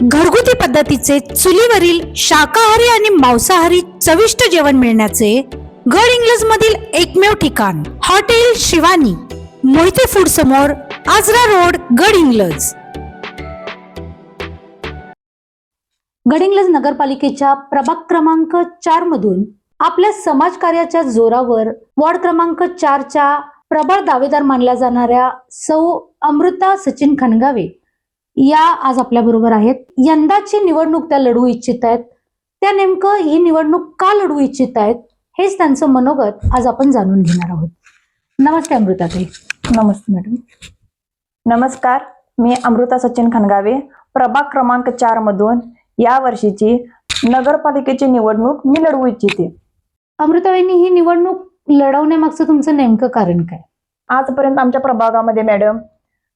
घरगुती पद्धतीचे चुलीवरील शाकाहारी आणि मांसाहारी चविष्ट जेवण मिळण्याचे गड इंग्लज मधील एकमेव ठिकाण हॉटेल शिवानी मोहिते फूड समोर आजरा रोड गड इंग्लज गडिंग्लज नगरपालिकेच्या प्रभाग क्रमांक चार मधून आपल्या समाजकार्याच्या जोरावर वॉर्ड क्रमांक चारच्या प्रबळ दावेदार मानल्या जाणाऱ्या सौ अमृता सचिन खनगावे या आज आपल्या बरोबर आहेत. यंदाची निवडणूक त्या लढवू इच्छित आहेत. त्या नेमकं ही निवडणूक का लढवू इच्छित आहेत हेच त्यांचं मनोगत आज आपण जाणून घेणार आहोत. नमस्ते अमृताताई नमस्ते मॅडम. नमस्कार. मी अमृता सचिन खनगावे प्रभाग क्रमांक चार मधून या वर्षीची नगरपालिकेची निवडणूक मी लढवू इच्छिते. अमृताबाईंनी ही निवडणूक लढवण्यामागचं तुमचं नेमकं कारण काय? आजपर्यंत आमच्या प्रभागामध्ये मॅडम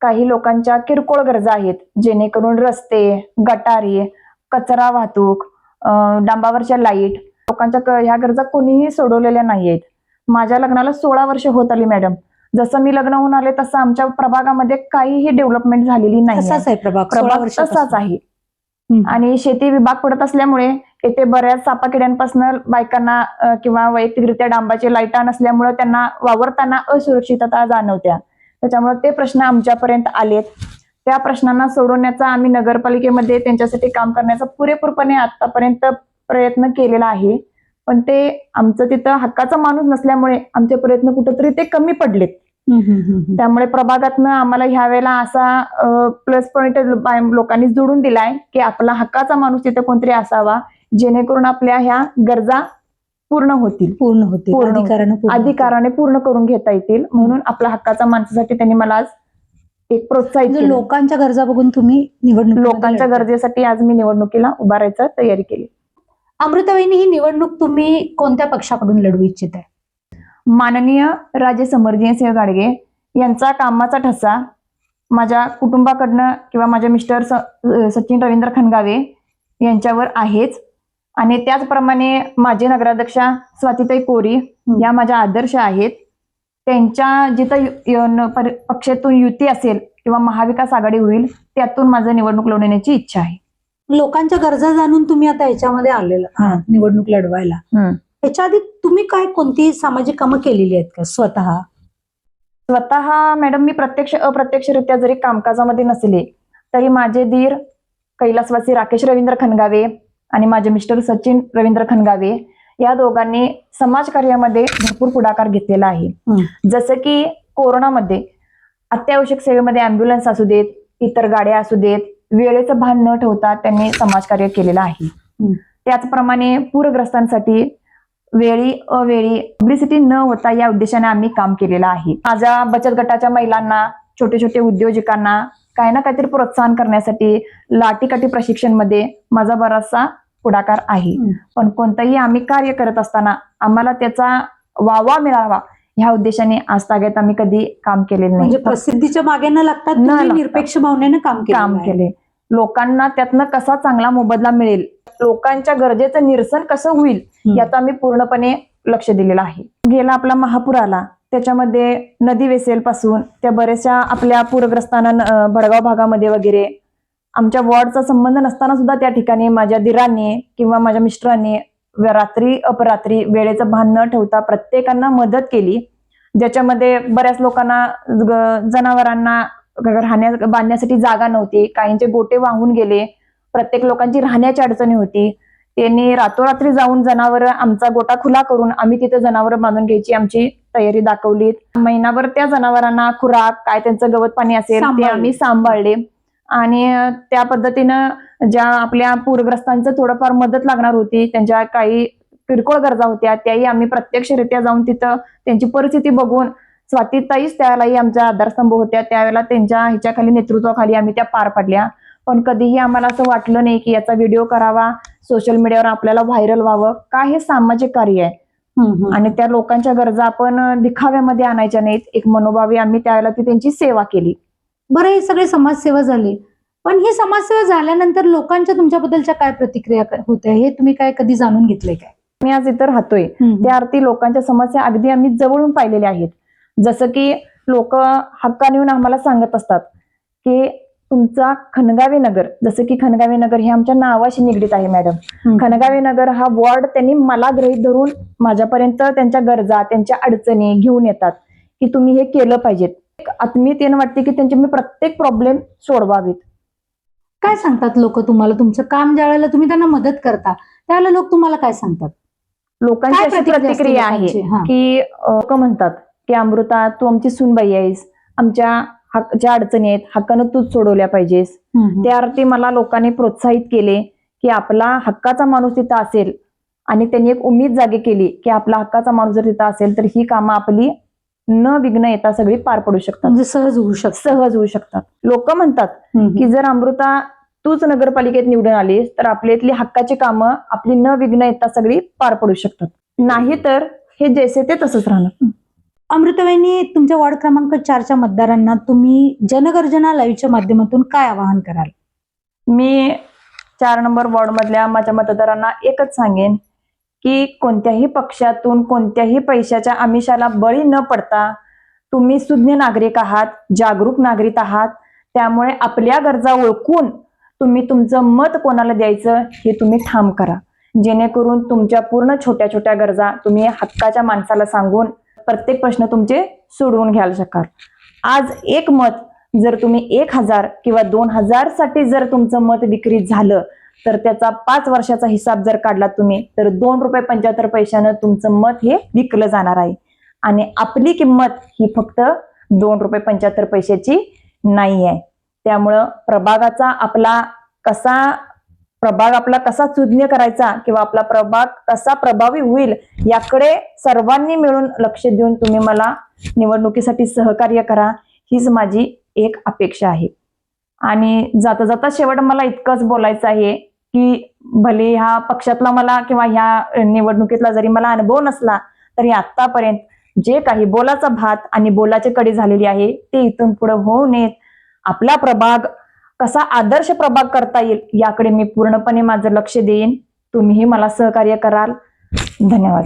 काही लोकांच्या किरकोळ गरजा आहेत जेणेकरून रस्ते गटारी कचरा वाहतूक डांबावरच्या लाइट लोकांच्या ह्या गरजा कोणीही सोडवलेल्या नाही आहेत. माझ्या लग्नाला सोळा वर्ष होत आली मॅडम. जसं मी लग्न होऊन आले तसं आमच्या प्रभागामध्ये काहीही डेव्हलपमेंट झालेली नाही तसाच आहे प्रभाग सोळा प्रभाग वर्षापासून. तसाच आहे. हम्म. आणि शेती विभाग पडत असल्यामुळे येथे बऱ्याच सापाकिड्यांपासून बायकांना किंवा वैयक्तिकरित्या डांबाचे लाईटा नसल्यामुळे त्यांना वावरताना असुरक्षितता जाणवत्या. त्याच्यामुळे ते प्रश्न आमच्यापर्यंत आलेत. त्या प्रश्नांना सोडवण्याचा आम्ही नगरपालिकेमध्ये त्यांच्यासाठी काम करण्याचा पुरेपूरपणे आतापर्यंत प्रयत्न केलेला आहे. पण ते आमचं तिथं हक्काचा माणूस नसल्यामुळे आमचे प्रयत्न कुठेतरी ते कमी पडलेत. त्यामुळे प्रभागातनं आम्हाला ह्या वेळेला असा प्लस पॉईंट लोकांनी जोडून दिलाय की आपला हक्काचा माणूस तिथे कोणतरी असावा जेणेकरून आपल्या ह्या गरजा पूर्ण होतील पूर्ण होते पूर्ण. अधिकारानं पूर्ण. अधिकाराने पूर्ण करून घेता येतील म्हणून आपला हक्काचा माणसासाठी त्यांनी मला आज एक प्रोत्साहित म्हणजे केलं. लोकांच्या गरजा बघून तुम्ही निवडणूक लोकांच्या गरजेसाठी आज मी निवडणुकीला उभा राहायचं तयारी केली अमृताबाईंनी ही निवडणूक तुम्ही कोणत्या पक्षाकडून लढवू इच्छित आहे माननीय राजे समर्जिय सिंह गाडगे यांचा कामाचा ठसा माझ्या कुटुंबाकडनं किंवा माझ्या मिस्टर स- सचिन रवींद्र खनगावे यांच्यावर आहेच आणि त्याचप्रमाणे माझे नगराध्यक्षा स्वातीताई कोरी या माझ्या आदर्श आहेत. त्यांच्या जिथं पक्षातून युती असेल किंवा महाविकास आघाडी होईल त्यातून माझं निवडणूक लढवण्याची इच्छा आहे. लोकांच्या गरजा जाणून तुम्ही आता याच्यामध्ये आलेला निवडणूक लढवायला. याच्या आधी तुम्ही काय कोणती सामाजिक कामं केलेली आहेत का? स्वतः? स्वतः मॅडम मी प्रत्यक्ष अप्रत्यक्षरित्या जरी कामकाजामध्ये नसले तरी माझे धीर कैलासवासी राकेश रवींद्र खनगावे आणि माझे मिस्टर सचिन रवींद्र खनगावे या दोघांनी समाजकार्यामध्ये भरपूर पुढाकार घेतलेला आहे. जसं की कोरोनामध्ये अत्यावश्यक सेवेमध्ये अँब्युलन्स असू देत इतर गाड्या असू देत वेळेचं भान न ठेवता त्यांनी समाजकार्य केलेलं आहे. त्याचप्रमाणे पूरग्रस्तांसाठी वेळी अवेळी पब्लिसिटी न होता या उद्देशाने आम्ही काम केलेलं आहे माझ्या बचत गटाच्या महिलांना छोटे छोटे उद्योजकांना काही ना काहीतरी प्रोत्साहन करण्यासाठी लाटीकाठी प्रशिक्षणमध्ये माझा बराचसा पुढाकार आहे. पण कोणतंही आम्ही कार्य करत असताना आम्हाला त्याचा वावा मिळावा ह्या उद्देशाने आजतागत आम्ही कधी काम केलेलं म्हणजे नाही प्रसिद्धीच्या मागे न लागता न तुम्ही लागता. निरपेक्ष भावनेनं काम केलं काम केले. लोकांना त्यातनं कसा चांगला मोबदला मिळेल लोकांच्या गरजेचं निरसन कसं होईल याचं आम्ही पूर्णपणे लक्ष दिलेलं आहे. गेला आपला महापूर आला त्याच्यामध्ये नदी वेसेल पासून त्या बऱ्याचशा आपल्या पूरग्रस्तांना भडगाव भागामध्ये वगैरे आमच्या वॉर्डचा संबंध नसताना सुद्धा त्या ठिकाणी माझ्या दिरांनी किंवा माझ्या मिस्टरांनी रात्री अपरात्री वेळेचं भान न ठेवता प्रत्येकांना मदत केली. ज्याच्यामध्ये बऱ्याच लोकांना जनावरांना राहण्या बांधण्यासाठी जागा नव्हती. काहींचे गोटे वाहून गेले. प्रत्येक लोकांची राहण्याची अडचणी होती. त्यांनी रातोरात्री जाऊन जनावर आमचा गोटा खुला करून आम्ही तिथे जनावर बांधून घ्यायची आमची तयारी दाखवली महिनाभर त्या जनावरांना खुराक काय त्यांचं गवत पाणी असेल ते. आम्ही सांभाळले. आणि त्या पद्धतीनं ज्या आपल्या पूरग्रस्तांचं थोडंफार मदत लागणार होती त्यांच्या काही किरकोळ गरजा होत्या त्याही आम्ही प्रत्यक्षरित्या जाऊन तिथं त्यांची परिस्थिती बघून स्वातीताईच त्यालाही आमच्या आधारस्तंभ होत्या त्यावेळेला त्यांच्या ह्याच्याखाली नेतृत्वाखाली आम्ही त्या पार पडल्या. पण कधीही आम्हाला असं वाटलं नाही की याचा व्हिडिओ करावा सोशल मीडियावर आपल्याला व्हायरल व्हावं का हे सामाजिक कार्य आहे. आणि आणि त्या लोकांच्या गरजा आपण दिखाव्यामध्ये आणायच्या नाहीत. एक मनोभावी आम्ही त्यावेळेला ती त्यांची सेवा केली. बरं हे सगळे समाजसेवा झाली. पण ही समाजसेवा झाल्यानंतर लोकांच्या तुमच्याबद्दलच्या काय प्रतिक्रिया होत्या? हे तुम्ही काय कधी जाणून घेतलंय काय? मी आज इथं राहतोय. त्या अर्थी लोकांच्या समस्या अगदी आम्ही जवळून पाहिलेल्या आहेत. जसं की लोक हक्काने येऊन आम्हाला सांगत असतात की तुमचा खनगावे नगर जसं की खनगावे नगर हे आमच्या नावाशी निगडीत आहे मॅडम. खनगावे नगर हा वॉर्ड त्यांनी मला गृहीत धरून माझ्यापर्यंत त्यांच्या गरजा त्यांच्या अडचणी घेऊन येतात की तुम्ही हे केलं पाहिजेत. आत्मीयतेनं वाटते की त्यांचे मी प्रत्येक प्रॉब्लेम सोडवावेत. काय सांगतात लोक तुम्हाला? तुमचं काम ज्या वेळेला तुम्ही त्यांना मदत करता त्यावेळेला लोक तुम्हाला काय सांगतात? लोकांची अशी प्रतिक्रिया आहे. की लोक म्हणतात की अमृता तू आमची सूनबाई आहेस. आमच्या ज्या अडचणी आहेत हक्कानं तूच सोडवल्या पाहिजेस. त्याअर्थी मला लोकांनी प्रोत्साहित केले की आपला हक्काचा माणूस तिथं असेल आणि त्यांनी एक उमेद जागी केली की आपला हक्काचा माणूस जर तिथं असेल तर ही कामं आपली न विघ्न येता सगळी पार पडू शकतात. म्हणजे सहज होऊ शकतं सहज होऊ शकतात. लोक म्हणतात. की जर अमृता तूच नगरपालिकेत निवडून आलीस तर आपल्या इथली हक्काची कामं आपली न विघ्न येता सगळी पार पडू शकतात. नाही तर हे जैसे ते तसंच राहणार. अमृतवाहिनी तुमच्या वॉर्ड क्रमांक चारच्या मतदारांना तुम्ही जनगर्जना लाईव्हच्या माध्यमातून काय आवाहन कराल? मी चार नंबर वॉर्ड मधल्या माझ्या मतदारांना एकच सांगेन की कोणत्याही पक्षातून कोणत्याही पैशाच्या आमिषाला बळी न पडता तुम्ही सुज्ञ नागरिक आहात जागरूक नागरिक आहात. त्यामुळे आपल्या गरजा ओळखून तुम्ही तुमचं मत कोणाला द्यायचं हे तुम्ही ठाम करा. जेणेकरून तुमच्या पूर्ण छोट्या छोट्या गरजा तुम्ही हक्काच्या माणसाला सांगून प्रत्येक प्रश्न तुमचे सोडवून घ्यायला शकाल. आज एक मत जर तुम्ही एक हजार किंवा दोन हजारसाठी जर तुमचं मत विक्री झालं तर त्याचा पाच वर्षाचा हिसाब जर काढला तुम्ही तर दोन रुपये पंच्याहत्तर पैशानं तुमचं मत हे विकलं जाणार आहे. आणि आपली किंमत ही फक्त दोन रुपये पंच्याहत्तर पैशाची नाही आहे त्यामुळं प्रभागाचा आपला कसा प्रभाग आपला कसा सुज्ञ करायचा किंवा आपला प्रभाग कसा प्रभावी होईल याकडे सर्वांनी मिळून लक्ष देऊन तुम्ही मला निवडणुकीसाठी सहकार्य करा हीच माझी एक अपेक्षा आहे. आणि जाता जाता शेवट मला इतकंच बोलायचं आहे की भले ह्या पक्षातला मला किंवा ह्या निवडणुकीतला जरी मला अनुभव नसला तरी आतापर्यंत जे काही बोलाचा भात आणि बोलाचे कडी झालेली आहे ते इथून पुढे होऊ नयेत. आपला प्रभाग कसा आदर्श प्रभाग करता येईल याकडे मी पूर्णपणे माझं लक्ष देईन. तुम्हीही मला सहकार्य कराल. धन्यवाद.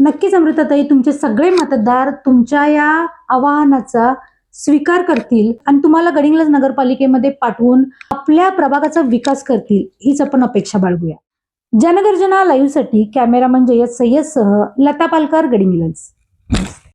नक्कीच अमृताताई तुमचे सगळे मतदार तुमच्या या आवाहनाचा स्वीकार करतील आणि तुम्हाला गडिंग्लज नगरपालिकेमध्ये पाठवून आपल्या प्रभागाचा विकास करतील हीच आपण अपेक्षा बाळगूया. जनगर्जना लाईव्हसाठी कॅमेरामन जयद सय्यदसह लता पालकर गडिंग्लज.